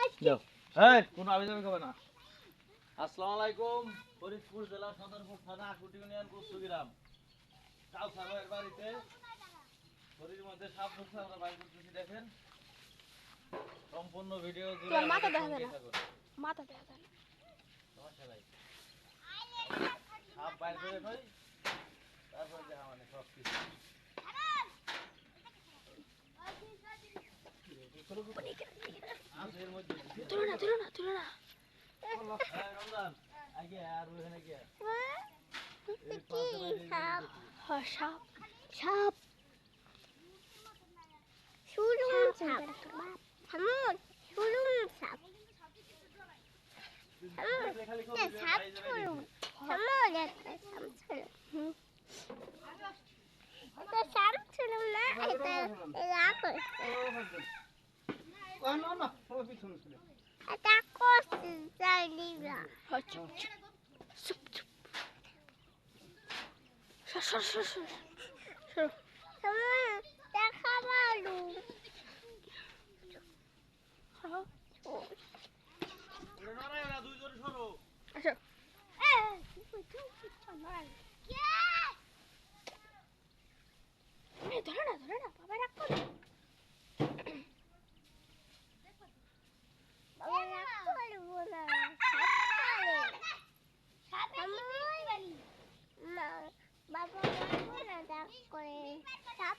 এই কোনো আবেদন করবে না। আসসালামু আলাইকুম। ফরিদপুর জেলা সদরপুর থানা আকুটি ইউনিয়ন কুসুগ্রাম কাউসার ভাইয়ের বাড়িতে। শরীরের মধ্যে সাপ ঢুকছে আমরা বাইর করতেছি দেখেন। সম্পূর্ণ ভিডিও জুড়ে মাথা দেখা যায় না। মাথা দেখা যায় সমস্যা নাই। সাপ বাইর করে তারপরে দেখা মানে সব কিছু আছে এর মধ্যে তুলো না তুলো না তুলো না। হ্যাঁ সাপ। সাপ। সাপ। সাপ। সাপ সুরুম না, এটা এটা করছে জানিরা হ্যাঁ, এই, ধরে না ধরে না বাবা রাখ করে বাবা রাগ করব না সাপ পারে মা বাবা রাখব না রাগ করে সাপ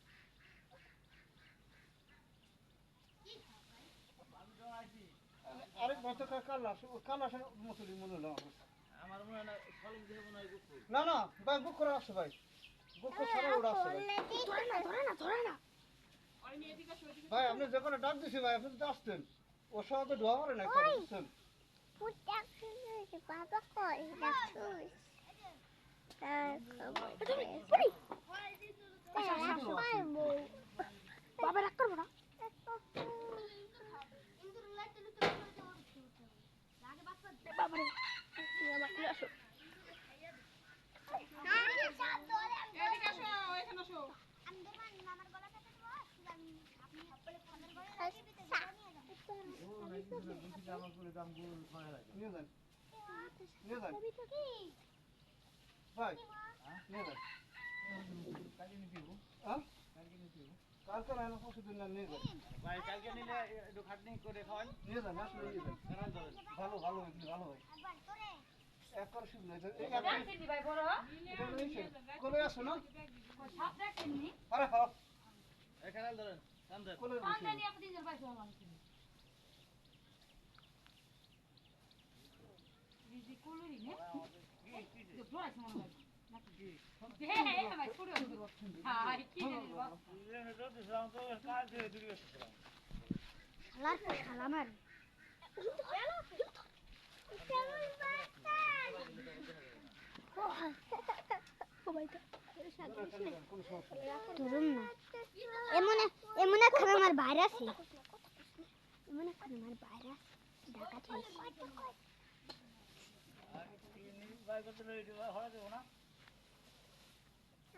মাথা কালা কালা মসুরি মনে হলো আমার। মনে হয় না না না ভাই বুক করে আসছে ভাই। বুক করে সারা উড়ে আসছে ভাই। ধরে না ধরে না ধরে না। ভাই আপনি যেখানে ডাক দিছি ভাই আপনি তো আসতেন ওর সাথে তো ঢোয়া করে না বুঝছেন বাবা কই ডাকছিস পারব বাবা রাগ করব না। বাবা রে তুমি আমার নিয়ে আসো যান নিয়ে যান ভাই নিয়ে যান হ্যাঁ কালকে না পরশু দিন না নিয়ে যান ভাই কালকে নিলে একটু খাটনি করে নিয়ে যান আসলে নিয়ে যান ভালো হয় এটা নিয়েছে কোলে আসো না। আরে খাও এখানে ধরেন কান ধরেন কোলে নিয়েছে কোনো সমস্যা নেই ধরুন না। এমন এমন এখন আমার বাইরে আছে এমন এখন আমার বাইরে আছে ঢাকা থেকে।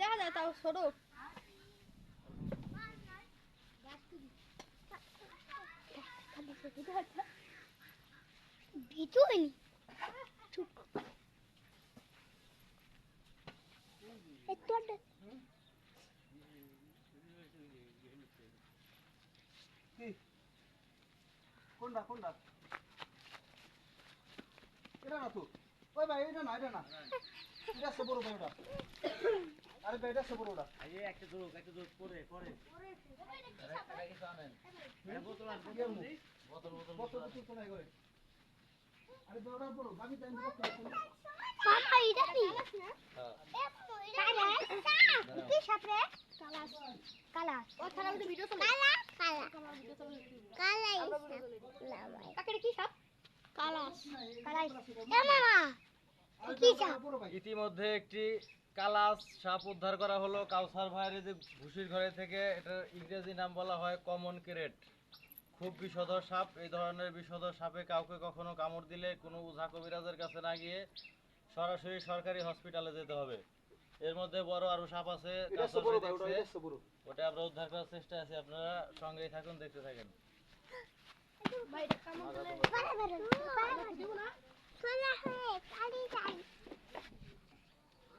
দেখা যায়, তাও ছোট কোনটা কোনটা? এটা না তো। ওই ভাই, এটা না এটা না। এটা ভাই ওটা আরে এটা আছে বড় এই একটা দৌড় একটা দৌড় পরে পরে। আরে, এটা আনেন এটা বোতল আন বোতল বোতল বোতল বোতল কোনায় করে আরে ওটা বড় আমি টাইম দিতে বাবা এটা কি? হ্যাঁ। কি? সাপরে? কালাস। কালাস। ও ছাড়া তো ভিডিও চলে। কালা কালা কালাই কাকে কি সাপ? কালাস। কালাই এ মামা কি সাপ? ইতিমধ্যে একটি কালাস সাপ উদ্ধার করা হলো। কাউসার ভাইয়ের যে ভুসির ঘরে থেকে এটার ইংরেজি নাম বলা হয় কমন ক্রেট। খুব বিষধর সাপ এই ধরনের বিষধর সাপে কাউকে কখনো কামড় দিলে কোনো ওঝা কবিরাজের কাছে না গিয়ে সরাসরি সরকারি হসপিটালে যেতে হবে। এর মধ্যে বড় আরও সাপ আছে এটা ওটা। এটা আমরা উদ্ধার করার চেষ্টা আছি আপনারা সঙ্গেই থাকুন দেখতে থাকেন। ভাই